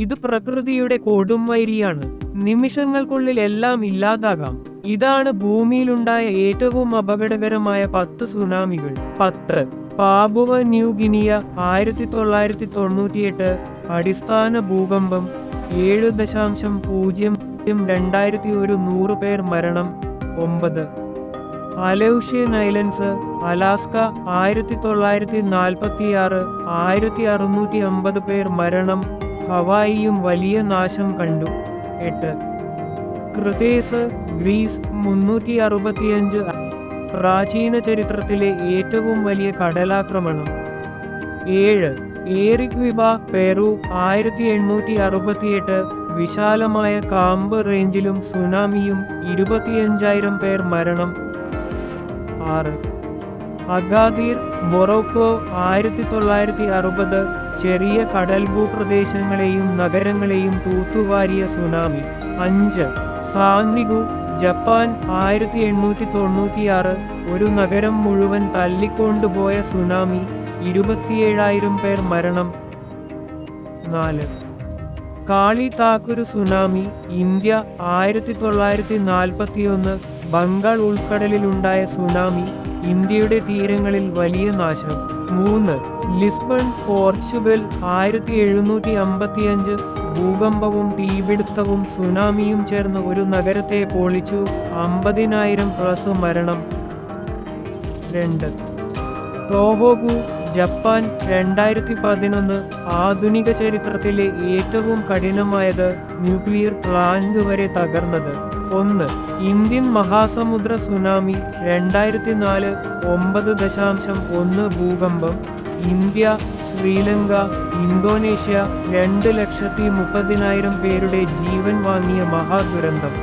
ഇത് പ്രകൃതിയുടെ കൊടുംവൈരിയാണ് നിമിഷങ്ങൾക്കുള്ളിൽ എല്ലാം ഇല്ലാതാകാം. ഇതാണ് ഭൂമിയിലുണ്ടായ ഏറ്റവും അപകടകരമായ പത്ത് സുനാമികൾ. പത്ത്. പാബുവ ന്യൂ ഗിനിയ ആയിരത്തി തൊള്ളായിരത്തി തൊണ്ണൂറ്റിയെട്ട് അടിസ്ഥാന ഭൂകമ്പം ഏഴ് ദശാംശം പൂജ്യം രണ്ടായിരത്തി ഒരു നൂറ് പേർ മരണം. ഒമ്പത്. അലൗഷ്യൻ ഐലൻഡ്സ് അലാസ്ക ആയിരത്തി തൊള്ളായിരത്തി നാൽപ്പത്തി ആറ് ആയിരത്തി അറുന്നൂറ്റി അമ്പത് പേർ മരണം. ഹവായിയും വലിയ നാശം കണ്ടു. എട്ട്. ക്രിതേസ് ഗ്രീസ് മുന്നൂറ്റി അറുപത്തിയഞ്ച് പ്രാചീന ചരിത്രത്തിലെ ഏറ്റവും വലിയ കടലാക്രമണം. ഏഴ്. ഏറിക് വിബ പെറു ആയിരത്തി എണ്ണൂറ്റി അറുപത്തിയെട്ട് വിശാലമായ കാമ്പ് റേഞ്ചിലും സുനാമിയും ഇരുപത്തിയഞ്ചായിരം പേർ മരണം. ആറ്. അഗാദീർ മൊറോക്കോ ആയിരത്തി തൊള്ളായിരത്തി അറുപത് ചെറിയ കടൽ ഭൂപ്രദേശങ്ങളെയും നഗരങ്ങളെയും തൂത്തുവാരിയ സുനാമി. അഞ്ച്. സാന്തിഗു ജപ്പാൻ ആയിരത്തി എണ്ണൂറ്റി തൊണ്ണൂറ്റിയാറ് ഒരു നഗരം മുഴുവൻ തല്ലിക്കൊണ്ടുപോയ സുനാമി ഇരുപത്തിയേഴായിരം പേർ മരണം. നാല്. കാളി താക്കുരു സുനാമി ഇന്ത്യ ആയിരത്തി തൊള്ളായിരത്തി നാൽപ്പത്തിയൊന്ന് ബംഗാൾ ഉൾക്കടലിലുണ്ടായ സുനാമി ഇന്ത്യയുടെ തീരങ്ങളിൽ വലിയ നാശം. മൂന്ന് ലിസ്ബൺ പോർച്ചുഗൽ ആയിരത്തി എഴുന്നൂറ്റി അമ്പത്തിയഞ്ച് ഭൂകമ്പവും തീപിടുത്തവും സുനാമിയും ചേർന്ന് ഒരു നഗരത്തെ പൊളിച്ചു അമ്പതിനായിരം പ്ലസ് മരണം. രണ്ട് ടോഹോഗു ജപ്പാൻ രണ്ടായിരത്തി പതിനൊന്ന് ആധുനിക ചരിത്രത്തിലെ ഏറ്റവും കഠിനമായത് ന്യൂക്ലിയർ പ്ലാന്റ് വരെ തകർന്നത്. ഒന്ന് ഇന്ത്യൻ മഹാസമുദ്ര സുനാമി രണ്ടായിരത്തി നാല് ഒമ്പത് ദശാംശം ഒന്ന് ഭൂകമ്പം. ഇന്ത്യ ശ്രീലങ്ക ഇന്തോനേഷ്യ രണ്ട് ലക്ഷത്തി മുപ്പതിനായിരം പേരുടെ ജീവൻ വാങ്ങിയ മഹാദുരന്തം.